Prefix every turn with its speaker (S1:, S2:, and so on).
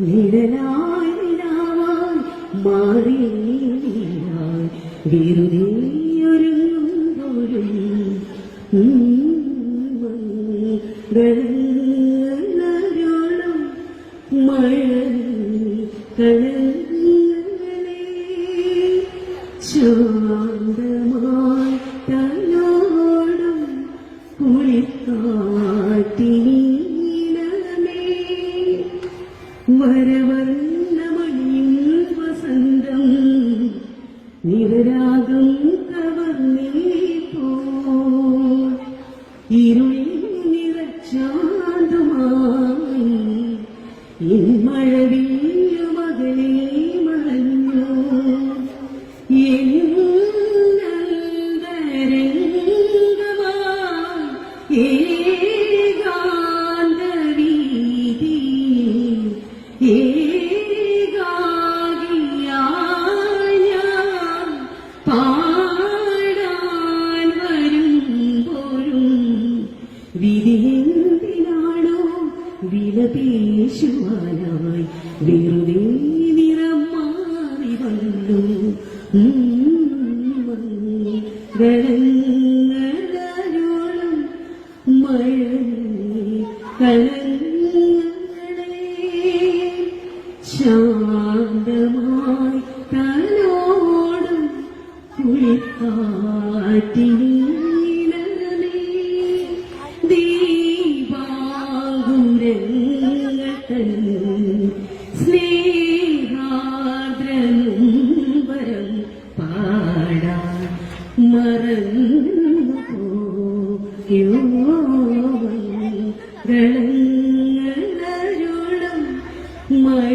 S1: നിഴലായി മാറി മംഗളരോളം മഴ കളങ്ങളെ ശാന്തമായി തന്നോടും കുളിക്കാട്ടിനീലമേ വരവർണമണിയും വസന്തം ഇരുളിൽ നിറച്ചാന്തുമായി ഇൻമഴവില്ലു മകളെ മറഞ്ഞു വിലപേശുവാനായി വെറുതെ നിറം മാറി വന്നു. കളങ്ങളോളം മഴ ശാന്തമായി തലോടും കുളിക്കാറ്റിനീലമേ കളങ്ങളരുളും മഴ